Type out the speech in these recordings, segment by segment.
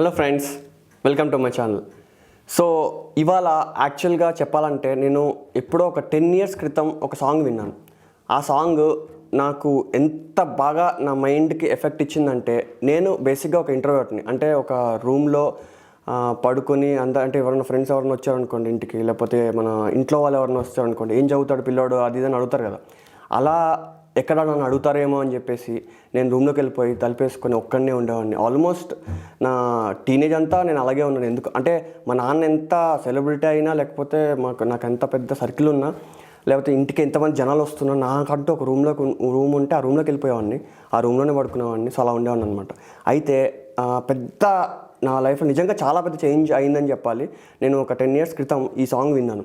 Hello friends welcome to my channel. So ఇవాళ యాక్చువల్గా చెప్పాలంటే నేను ఎప్పుడో ఒక టెన్ ఇయర్స్ క్రితం ఒక సాంగ్ విన్నాను. ఆ సాంగ్ నాకు ఎంత బాగా నా మైండ్కి ఎఫెక్ట్ ఇచ్చిందంటే నేను బేసిక్గా ఒక ఇంటర్వ్యూట్ని అంటే ఒక రూమ్లో పడుకొని అంత అంటే ఎవరైనా ఫ్రెండ్స్ ఎవరైనా వచ్చారనుకోండి ఇంటికి లేకపోతే మన ఇంట్లో వాళ్ళు ఎవరైనా వచ్చారనుకోండి ఏం చదువుతాడు పిల్లోడు? అది ఇది అని అడుగుతారు కదా. అలా ఎక్కడ నన్ను అడుగుతారేమో అని చెప్పేసి నేను రూమ్లోకి వెళ్ళిపోయి తలపేసుకొని ఒక్కడనే ఉండేవాడిని. ఆల్మోస్ట్ నా టీనేజ్ అంతా నేను అలాగే ఉన్నాను. ఎందుకు అంటే మా నాన్న ఎంత సెలబ్రిటీ అయినా లేకపోతే మాకు నాకు ఎంత పెద్ద సర్కిల్ ఉన్నా లేకపోతే ఇంటికి ఎంతమంది జనాలు వస్తున్నా నాకంటూ ఒక రూమ్లోకి రూమ్ ఉంటే ఆ రూమ్లోకి వెళ్ళిపోయేవాడిని. ఆ రూమ్లోనే పడుకునేవాడిని. సో అలా ఉండేవాడిని అనమాట అయితే పెద్ద నా లైఫ్లో నిజంగా చాలా పెద్ద చేంజ్ అయిందని చెప్పాలి. నేను ఒక టెన్ ఇయర్స్ క్రితం ఈ సాంగ్ విన్నాను.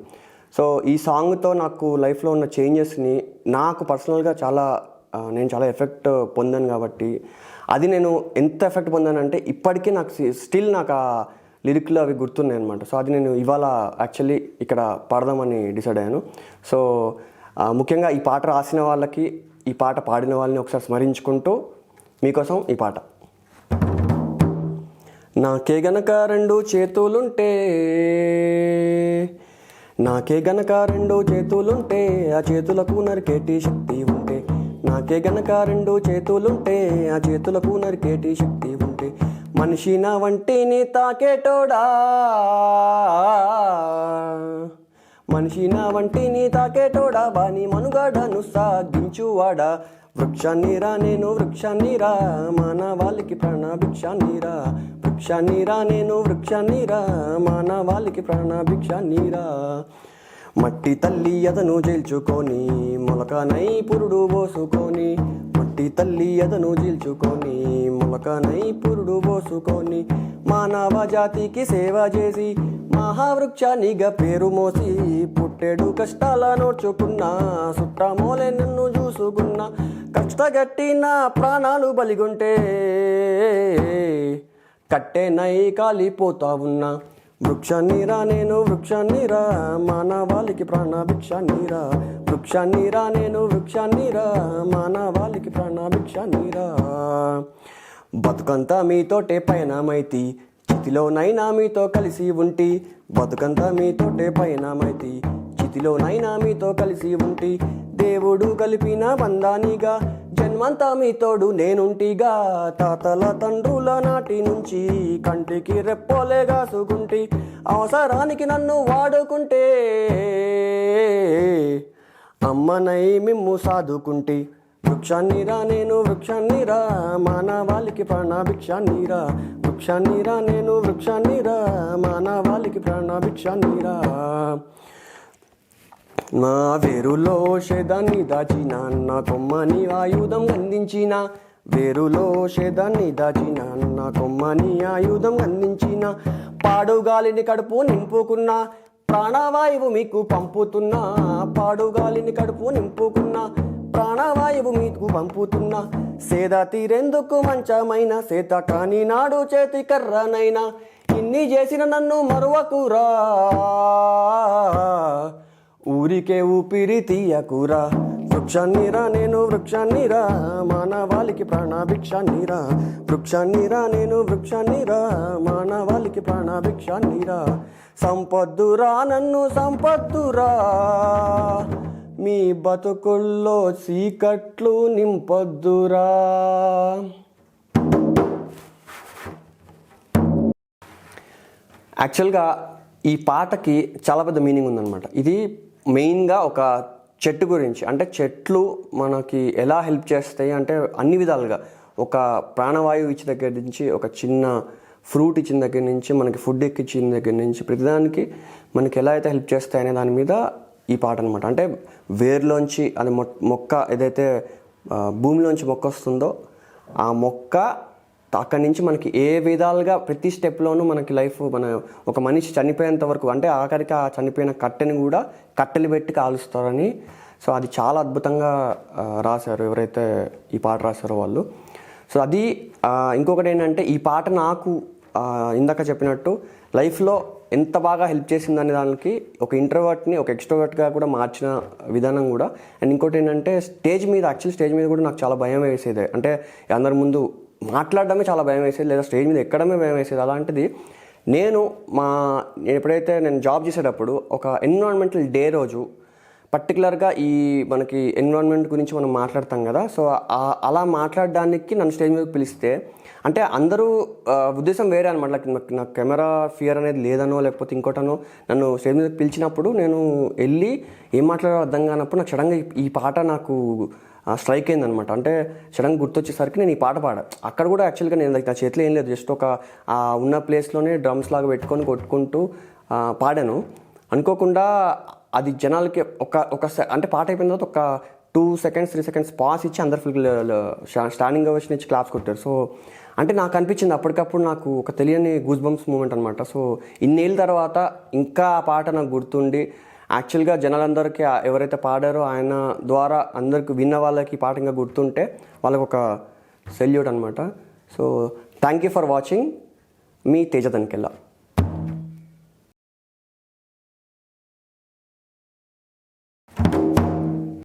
సో ఈ సాంగ్తో నాకు లైఫ్లో ఉన్న చేంజెస్ని నాకు పర్సనల్గా చాలా నేను చాలా ఎఫెక్ట్ పొందాను కాబట్టి అది నేను ఎంత ఎఫెక్ట్ పొందానంటే ఇప్పటికీ నాకు స్టిల్ నాకు ఆ లిరిక్లు అవి గుర్తున్నాయి అనమాట సో అది నేను ఇవాళ యాక్చువల్లీ ఇక్కడ పాడదామని డిసైడ్ అయ్యాను. సో ముఖ్యంగా ఈ పాట రాసిన వాళ్ళకి ఈ పాట పాడిన వాళ్ళని ఒకసారి స్మరించుకుంటూ మీకోసం ఈ పాట. నాకే గనక రెండు చేతులుంటే నాకే గనక రెండు చేతులుంటే ఆ చేతులకు నరికేటి శక్తి ఉంటే. నాకే గనక రెండు చేతులుంటే ఆ చేతులకు నరికేటి శక్తి ఉంటే. మనిషి నా వంటిని తాకేటోడా? మనిషి నా వంటిని తాకేటోడా? వాని మనుగాడను సాగించువాడా వృక్షాన్నిరా నేను వృక్షాన్నిరా మానవాళికి ప్రాణభిక్షాన్నిరా వృక్షాన్నిరా నేను వృక్షాన్నిరా మానవాళికి నీరా. మట్టి తల్లి ఎదను చేల్చుకొని మొలకనై పురుడు పోసుకొని మట్టి తల్లి ఎదను చీల్చుకొని మొలకనై పురుడు పోసుకొని మానవ జాతికి సేవ చేసి మహావృక్షానిగా పేరు మోసి పుట్టెడు కష్టాల నోడ్చుకున్నా సుట్టమోలే నన్ను చూసుకున్నా కష్టగట్టి నా ప్రాణాలు బలిగుంటే కట్టెనై కాలిపోతా ఉన్నా వృక్షాన్నిరా నేను వృక్షాన్నిరా మానవాళికి ప్రాణభిక్షాన్నిరా వృక్షాన్నిరా నేను వృక్షాన్నిరా మానవాళికి నీరా బతుకంతా మీతోటే పయనమైతి చితిలోనైనా మీతో కలిసి ఉంటి. బతుకంతా మీతోటే పయనమైతి చితిలోనైనా మీతో కలిసి ఉంటి. దేవుడు కలిపిన బంధానిగా జన్మంతా మీతోడు నేనుంటిగా తాతల తండ్రుల నాటి నుంచి కంటికి రెప్పోలే కాసుకుంటి అవసరానికి నన్ను వాడుకుంటే అమ్మనై మిమ్ము సాదుకుంటి. వృక్షాన్నిరా నేను వృక్షాన్నిరా మానవాళికి ప్రాణభిక్షాన్నిరా. వృక్షాన్నిరా నేను వృక్షాన్నిరా మానవాళికి ప్రాణభిక్షాన్నిరా. నా వేరులో షేదాన్ని దాచిన నా కొమ్మని ఆయుధం అందించిన. వేరులో షేదాన్ని దాచిన నా కొమ్మని ఆయుధం అందించిన. పాడుగాలిని కడుపు నింపుకున్న ప్రాణవాయువు మీకు పంపుతున్నా. పాడుగాలిని కడుపు నింపుకున్నా ప్రాణవాయువు మీకు పంపుతున్నా. సేద తీరెందుకు మంచమైన సేత కాని నాడు చేతి కర్రనైనా. ఇన్ని చేసిన నన్ను మరువకురా. ఊరికే ఊపిరి తీయకురా. వృక్షాన్నిరా నేను వృక్షాన్నిరా. మానవాళికి ప్రాణభిక్షాన్నిరా. వృక్షాన్నిరా నేను వృక్షాన్నిరా. మానవాళికి ప్రాణభిక్షాన్నిరా. సంపద్దురా నన్ను సంపద్దురా. మీ బతుకుల్లో చీకట్లు నింపొద్దురా. యాక్చువల్గా ఈ పాటకి చాలా పెద్ద మీనింగ్ ఉందన్నమాట. ఇది మెయిన్గా ఒక చెట్టు గురించి అంటే చెట్లు మనకి ఎలా హెల్ప్ చేస్తాయి అంటే అన్ని విధాలుగా. ఒక ప్రాణవాయువు ఇచ్చిన దగ్గర నుంచి ఒక చిన్న ఫ్రూట్ ఇచ్చిన దగ్గర నుంచి మనకి ఫుడ్ ఎక్కిచ్చిన దగ్గర నుంచి ప్రతిదానికి మనకి ఎలా అయితే హెల్ప్ చేస్తాయి అనే దాని మీద ఈ పాట అనమాట అంటే వేర్లోంచి అది మొ మొక్క ఏదైతే భూమిలోంచి మొక్క వస్తుందో ఆ మొక్క అక్కడి నుంచి మనకి ఏ విధాలుగా ప్రతి స్టెప్లోనూ మనకి లైఫ్ మన ఒక మనిషి చనిపోయేంత వరకు అంటే ఆఖరికి ఆ చనిపోయిన కట్టెని కూడా కట్టెలు పెట్టి కాలుస్తారని సో అది చాలా అద్భుతంగా రాశారు ఎవరైతే ఈ పాట రాశారో వాళ్ళు. సో అది ఇంకొకటి ఏంటంటే ఈ పాట నాకు ఇందాక చెప్పినట్టు లైఫ్లో ఎంత బాగా హెల్ప్ చేసిందనే దానికి ఒక ఇంటర్వర్ట్ని ఒక ఎక్స్ట్రోవర్ట్గా కూడా మార్చిన విధానం కూడా. అండ్ ఇంకోటి ఏంటంటే స్టేజ్ మీద యాక్చువల్ స్టేజ్ మీద కూడా నాకు చాలా భయం వేసేది. అంటే అందరి ముందు మాట్లాడడమే చాలా భయం వేసేది లేదా స్టేజ్ మీద ఎక్కడమే భయం వేసేది. అలాంటిది నేను మా నేను ఎప్పుడైతే నేను జాబ్ చేసేటప్పుడు ఒక ఎన్విరాన్మెంటల్ డే రోజు పర్టికులర్గా ఈ మనకి ఎన్విరాన్మెంట్ గురించి మనం మాట్లాడతాం కదా సో అలా మాట్లాడడానికి నన్ను స్టేజ్ మీద పిలిస్తే అంటే అందరూ ఉద్దేశం వేరే అనమాట నాకు నాకు కెమెరా ఫియర్ అనేది లేదనో లేకపోతే ఇంకోటనో నన్ను స్టేజ్ మీద పిలిచినప్పుడు నేను వెళ్ళి ఏం మాట్లాడాలో అర్థం కానప్పుడు నాకు సడన్గా ఈ పాట నాకు స్ట్రైక్ అయిందనమాట. అంటే సడన్గా గుర్తొచ్చేసరికి నేను ఈ పాట పాడా. అక్కడ కూడా యాక్చువల్గా నేను నా చేతిలో ఏం లేదు. జస్ట్ ఒక ఆ ఉన్న ప్లేస్లోనే డ్రమ్స్ లాగా పెట్టుకొని కొట్టుకుంటూ పాడాను. అనుకోకుండా అది జనాలకి ఒక ఒక అంటే పాట అయిపోయిన తర్వాత ఒక two seconds three seconds pause ఇచ్చి అందరు ఫుల్ స్టాండింగ్ అవర్షన్ ఇచ్చి క్లాప్స్ కొట్టారు. సో అంటే నాకు అనిపించింది అప్పటికప్పుడు నాకు ఒక తెలియని గూజ్ బంప్స్ మూమెంట్ అనమాట సో ఇన్నేళ్ళ తర్వాత ఇంకా ఆ పాట నాకు గుర్తుండి యాక్చువల్గా జనాలందరికీ ఎవరైతే పాడారో ఆయన ద్వారా అందరికి విన్న వాళ్ళకి ఈ పాట ఇంకా గుర్తుంటే వాళ్ళకు ఒక సెల్యూట్ అనమాట so thank you for watching me Teja Tanikella